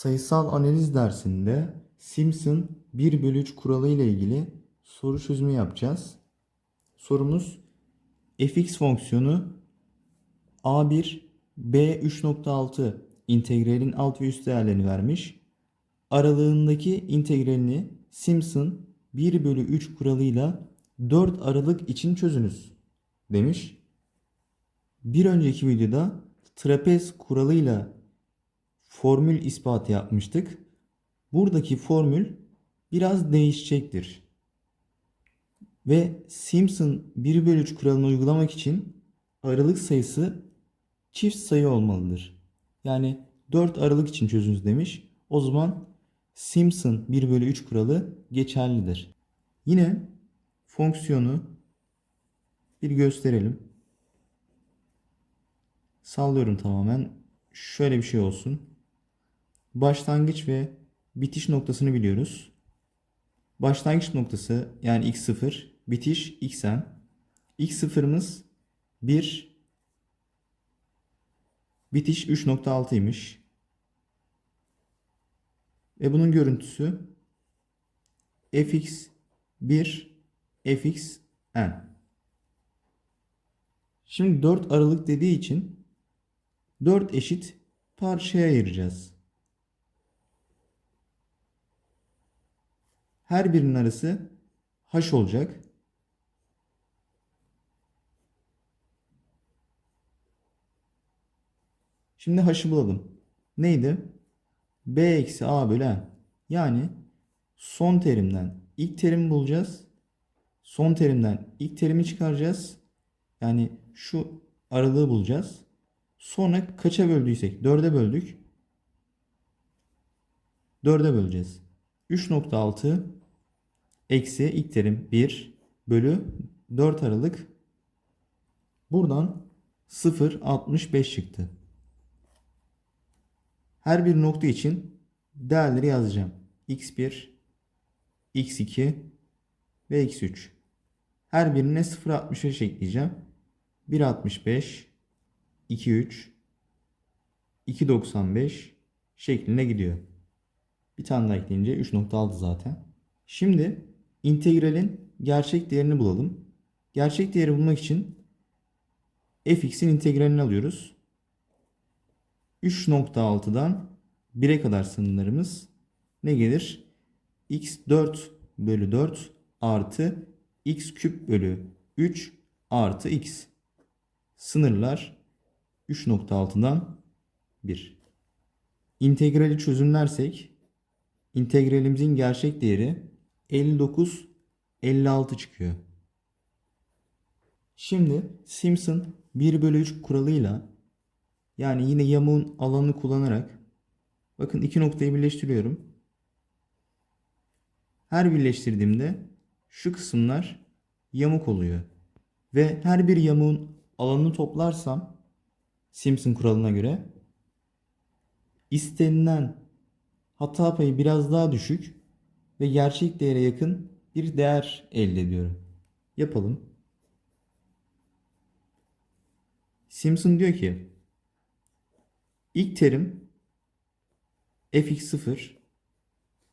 Sayısal analiz dersinde Simpson 1 bölü 3 kuralı ile ilgili soru çözümü yapacağız. Sorumuz fx fonksiyonu a1 b 3.6 integralin alt ve üst değerlerini vermiş. Aralığındaki integralini Simpson 1 bölü 3 kuralıyla 4 aralık için çözünüz demiş. Bir önceki videoda trapez kuralıyla formül ispatı yapmıştık. Buradaki formül biraz değişecektir. Ve Simpson 1 bölü 3 kuralını uygulamak için aralık sayısı çift sayı olmalıdır. Yani 4 aralık için çözünüz demiş. O zaman Simpson 1 bölü 3 kuralı geçerlidir. Yine fonksiyonu bir gösterelim. Sallıyorum tamamen. Şöyle bir şey olsun. Başlangıç ve bitiş noktasını biliyoruz. Başlangıç noktası yani x0, bitiş xn. x0'ımız 1, bitiş 3.6'ymış. Ve bunun görüntüsü fx 1, fx n. Şimdi 4 aralık dediği için 4 eşit parçaya ayıracağız. Her birinin arası h olacak. Şimdi h'ı bulalım. Neydi? b eksi a bölü n. Yani son terimden ilk terimi bulacağız. Son terimden ilk terimi çıkaracağız. Yani şu aralığı bulacağız. Sonra kaça böldüysek 4'e böldük. 4'e böleceğiz. 3.6 eksi ilk terim 1 bölü 4 aralık. Buradan 0.65 çıktı. Her bir nokta için değerleri yazacağım. x1, x2 ve x3. Her birine 0.65 ekleyeceğim. 1.65, 2.3, 2.95 şeklinde gidiyor. Bir tane daha ekleyince 3.6 zaten. Şimdi integralin gerçek değerini bulalım. Gerçek değeri bulmak için fx'in integralini alıyoruz. 3.6'dan 1'e kadar sınırlarımız ne gelir? x 4 bölü 4 artı x küp bölü 3 artı x. Sınırlar 3.6'dan 1. İntegrali çözümlersek integralimizin gerçek değeri 59 56 çıkıyor. Şimdi Simpson 1 bölü 3 kuralıyla yani yine yamuğun alanını kullanarak bakın iki noktayı birleştiriyorum. Her birleştirdiğimde şu kısımlar yamuk oluyor. Ve her bir yamuğun alanını toplarsam Simpson kuralına göre istenilen hata payı biraz daha düşük ve gerçek değere yakın bir değer elde ediyorum. Yapalım. Simpson diyor ki ilk terim fx0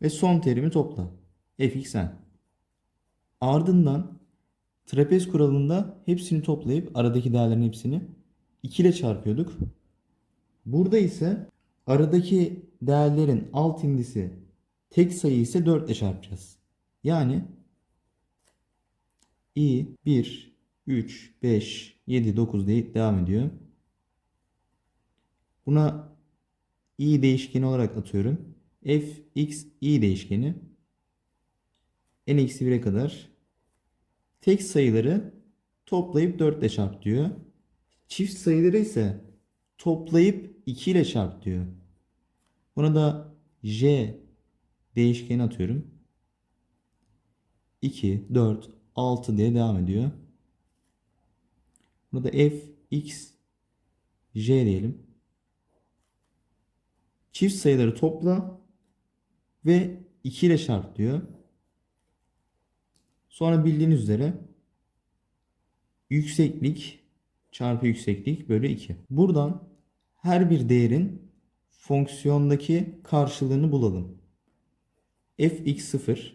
ve son terimi topla fxn. Ardından trapez kuralında hepsini toplayıp aradaki değerlerin hepsini 2 ile çarpıyorduk. Burada ise aradaki değerlerin alt indisi tek sayı ise 4 ile çarpacağız. Yani i 1 3 5 7 9 diye devam ediyor. Buna i değişkeni olarak atıyorum. f x i değişkeni n eksi 1'e kadar tek sayıları toplayıp 4 ile çarp diyor. Çift sayıları ise toplayıp 2 ile çarp diyor. Buna da j değişkeni atıyorum. 2, 4, 6 diye devam ediyor. Buna da f, x, j diyelim. Çift sayıları topla ve 2 ile çarp diyor. Sonra bildiğiniz üzere yükseklik çarpı yükseklik bölü 2. Buradan her bir değerin fonksiyondaki karşılığını bulalım. Fx0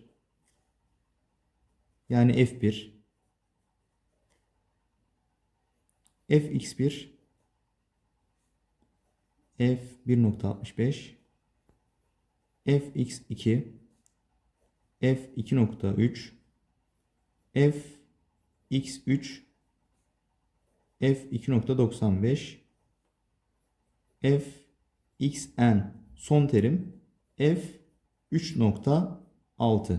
yani f1 fx1 f1.65 fx2 f2.3 fx3 f2.95 fxn son terim f3.6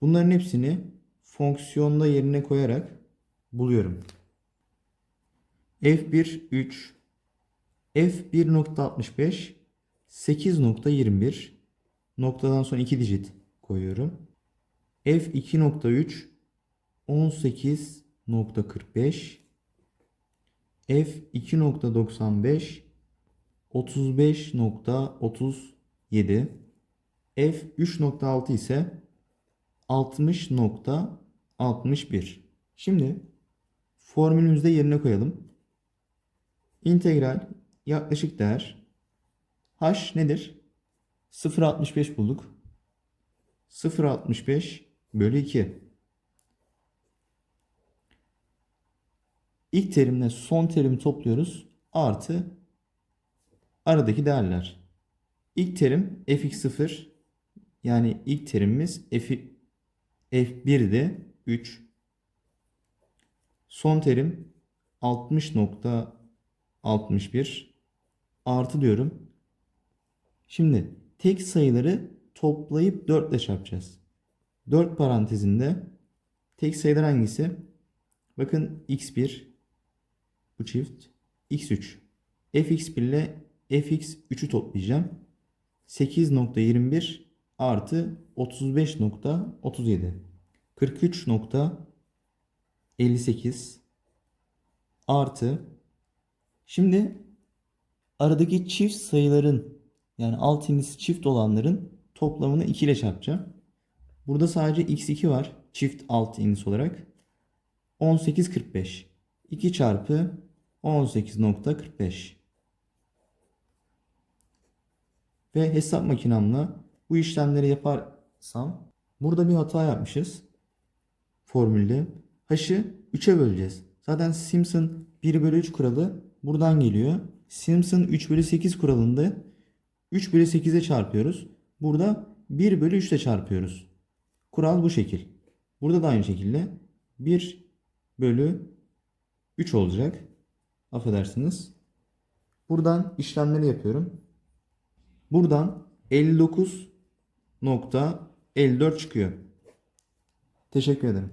Bunların hepsini fonksiyonda yerine koyarak buluyorum. f1 3 f1.65 8.21 noktadan sonra 2 dijit koyuyorum. f2.3 18.45 f2.95 35.37 f3.6 ise 60.61 Şimdi formülümüzde yerine koyalım. İntegral yaklaşık değer h nedir? 0.65 bulduk. 0.65 bölü 2. İlk terimle son terimi topluyoruz. Artı aradaki değerler. İlk terim fx0 yani ilk terimimiz f, f1'de 3. Son terim 60.61 artı diyorum. Şimdi tek sayıları toplayıp 4 ile çarpacağız. 4 parantezinde tek sayılar hangisi? Bakın x1 bu çift x3 fx1 ile fx3'ü toplayacağım. 8.21 artı 35.37 43.58 artı şimdi aradaki çift sayıların yani alt indisi çift olanların toplamını 2 ile çarpacağım. Burada sadece x2 var çift alt indis olarak. 18.45 2 çarpı 18.45 ve hesap makinamla bu işlemleri yaparsam burada bir hata yapmışız formülde. H'ı 3'e böleceğiz. Zaten Simpson 1 bölü 3 kuralı buradan geliyor. Simpson 3 bölü 8 kuralında 3 bölü 8'e çarpıyoruz. Burada 1 bölü 3 ile çarpıyoruz. Kural bu şekil. Burada da aynı şekilde 1 bölü 3 olacak. Affedersiniz. Buradan işlemleri yapıyorum. Buradan 59.54 çıkıyor. Teşekkür ederim.